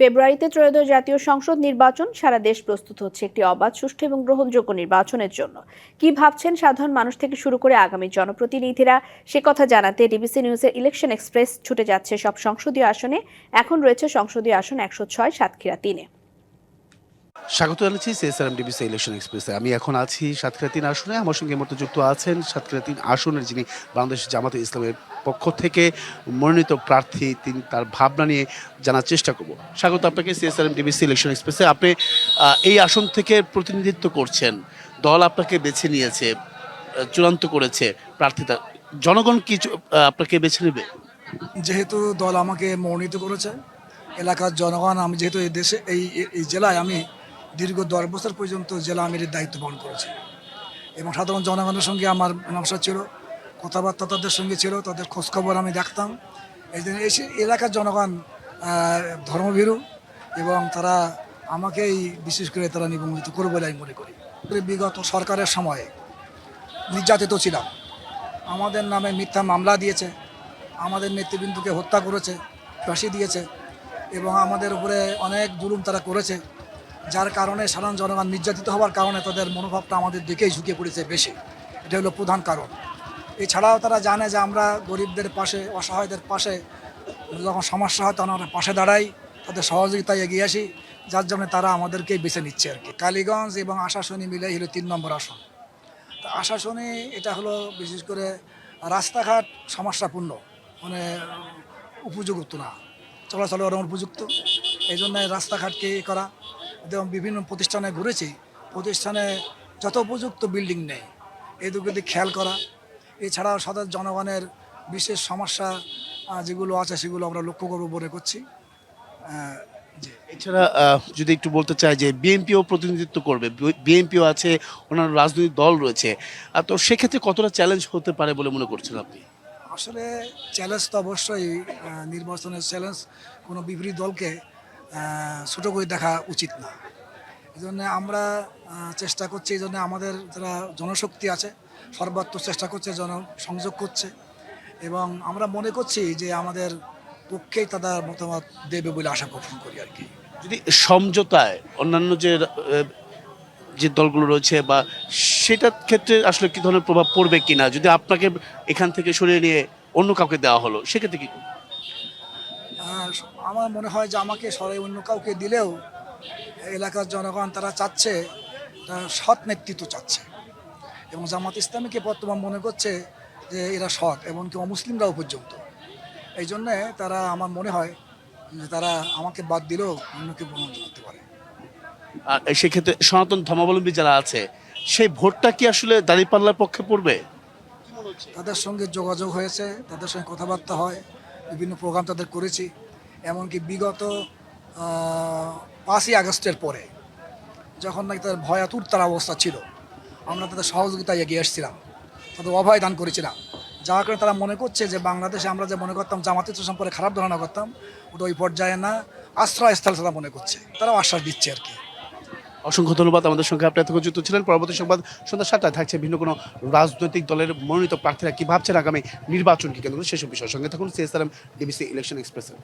ফেব্রুয়ারিতে ত্রয়োদশ জাতীয় সংসদ নির্বাচন সারা দেশ প্রস্তুত হচ্ছে একটি অবাধ, সুষ্ঠু এবং গ্রহণযোগ্য নির্বাচনের জন্য। কি ভাবছেন সাধারণ মানুষ থেকে শুরু করে আগামী জনপ্রতিনিধিরা? সে কথা জানাতে ডিবিসি নিউজের ইলেকশন এক্সপ্রেস ছুটে যাচ্ছে সব সংসদীয় আসনে। এখন রয়েছে সংসদীয় আসন একশো ছয়, সাতক্ষীরা তিনে। স্বাগত জানাচ্ছি সিএসআরএম ডিবিসি ইলেকশন এক্সপ্রেসে। আমি এখন আছি সাতক্ষীরা তিন আসনে। আমার সঙ্গে মতো যুক্ত আছেন সাতক্ষীরা তিন আসনের যিনি বাংলাদেশ জামাতে ইসলামের পক্ষ থেকে মনোনীত প্রার্থী, তিনি তার ভাবনা নিয়ে জানার চেষ্টা করব। স্বাগত আপনাকে সিএসআরএম ডিবিসি ইলেকশন এক্সপ্রেসে। আপনি এই আসন থেকে প্রতিনিধিত্ব করছেন। দল আপনাকে বেছে নিয়েছে চূড়ান্ত করেছে প্রার্থীতা। জনগণ কি আপনাকে বেছে নেবে? যেহেতু দল আমাকে মনোনীত করেছে, এলাকার জনগণ, আমি যেহেতু এই দেশে এই জেলায় আমি দীর্ঘ দশ বছর পর্যন্ত জেলা আমিরের দায়িত্ব পালন করেছি। এবং সাধারণ জনগণের সঙ্গে আমার মেলামেশা ছিল, কথাবার্তা তাদের সঙ্গে ছিল, তাদের খোঁজখবর আমি দেখতাম। এই জন্য এসে এলাকার জনগণ ধর্মভীরু এবং তারা আমাকেই বিশেষ করে তারা নিবন্ধিত করবে বলে আমি মনে করি। বিগত সরকারের সময়ে নির্যাতিত ছিলাম। আমাদের নামে মিথ্যা মামলা দিয়েছে, আমাদের নেতৃবৃন্দকে হত্যা করেছে, ফাঁসি দিয়েছে এবং আমাদের উপরে অনেক জুলুম তারা করেছে। যার কারণে সাধারণ জনগণ নির্যাতিত হওয়ার কারণে তাদের মনোভাবটা আমাদের দিকেই ঝুঁকে পড়েছে বেশি। এটা হলো প্রধান কারণ। এছাড়াও তারা জানে যে আমরা গরিবদের পাশে, অসহায়দের পাশে, যখন সমস্যা হয় তখন আমরা পাশে দাঁড়াই, তাদের সহযোগিতায় এগিয়ে আসি, যার জন্য তারা আমাদেরকেই বেছে নিচ্ছে আর কি। কালীগঞ্জ এবং আশাশনি মিলে হলো তিন নম্বর আসন। তা আশাশনে এটা হলো বিশেষ করে রাস্তাঘাট সমস্যাপূর্ণ মানে উপযুক্ত না। চলাচলের অনুপযুক্ত এই জন্য রাস্তাঘাটকে করা এবং বিভিন্ন প্রতিষ্ঠানে ঘুরেছি প্রতিষ্ঠানে যত উপযুক্ত বিল্ডিং নেই এই দুটো দিক খেয়াল করা। এছাড়াও সাধারণ জনগণের বিশেষ সমস্যা যেগুলো আছে সেগুলো আমরা লক্ষ্য করব মনে করছি। এছাড়া যদি একটু বলতে চাই যে বিএনপিও প্রতিনিধিত্ব করবে বিএনপিও আছে অন্যান্য রাজনৈতিক দল রয়েছে তো সেক্ষেত্রে কতটা চ্যালেঞ্জ হতে পারে বলে মনে করছেন আপনি? আসলে চ্যালেঞ্জ তো অবশ্যই নির্বাচনের চ্যালেঞ্জ কোনো বিপরীত দলকে ছোট করে দেখা উচিত না। এই জন্য আমরা চেষ্টা করছি, এই জন্য আমাদের যারা জনশক্তি আছে, সর্বাত্মক চেষ্টা করছে জন সংযোগ করছে। এবং আমরা মনে করছি যে আমাদের পক্ষেই তাদের মতামত দেবে বলে আশা পোষণ করি আর কি। যদি সমঝোতায় অন্যান্য যে যে দলগুলো রয়েছে বা সেটার ক্ষেত্রে আসলে কি ধরনের প্রভাব পড়বে কিনা, যদি আপনাকে এখান থেকে সরিয়ে নিয়ে অন্য কাউকে দেওয়া হলো, সেক্ষেত্রে কি আমার মনে হয় যে আমাকে সরাই অন্য কাউকে দিলেও এলাকার জনগণ তারা চাচ্ছে তারা সৎ নেতৃত্ব চাচ্ছে। এবং জামাত ইসলামীকে বর্তমান মনে করছে যে এরা সৎ এমনকি অমুসলিমরাও পর্যন্ত। এই জন্যে তারা আমার মনে হয় যে তারা আমাকে বাদ দিলেও অন্যকে গ্রহণ করতে পারে। আর সেক্ষেত্রে সনাতন ধর্মাবলম্বী যারা আছে সেই ভোটটা কি আসলে দাঁড়িপাল্লার পক্ষে পড়বে? তাদের সঙ্গে যোগাযোগ হয়েছে তাদের সঙ্গে কথাবার্তা হয় বিভিন্ন প্রোগ্রাম তাদের করেছি। এমনকি বিগত পাঁচই আগস্টের পরে, যখন নাকি তাদের ভয়াতুর তার অবস্থা ছিল, আমরা তাদের সহযোগিতায় এগিয়ে এসেছিলাম, তাদের অভয় দান করেছিলাম। যার কারণে তারা মনে করছে যে বাংলাদেশে আমরা যে মনে করতাম জামাত ইসলাম সম্পর্কে খারাপ ধারণা করতাম, ওটা ওই পর্যায়ে না, আশ্রয়স্থল তারা মনে করছে। তারাও আশ্বাস দিচ্ছে আর কি। অসংখ্য ধন্যবাদ আমাদের সঙ্গে। আপনি এতক্ষণ যুক্ত ছিলেন। পরবর্তী সংবাদ সন্ধ্যা সাতটায় থাকছে ভিন্ন কোনো রাজনৈতিক দলের মনোনীত প্রার্থীরা কী ভাবছেন আগামী নির্বাচনকে কেন্দ্র সেসব বিষয়ের সঙ্গে থাকুন। সিএসআরএম ডিবিসি ইলেকশন এক্সপ্রেসে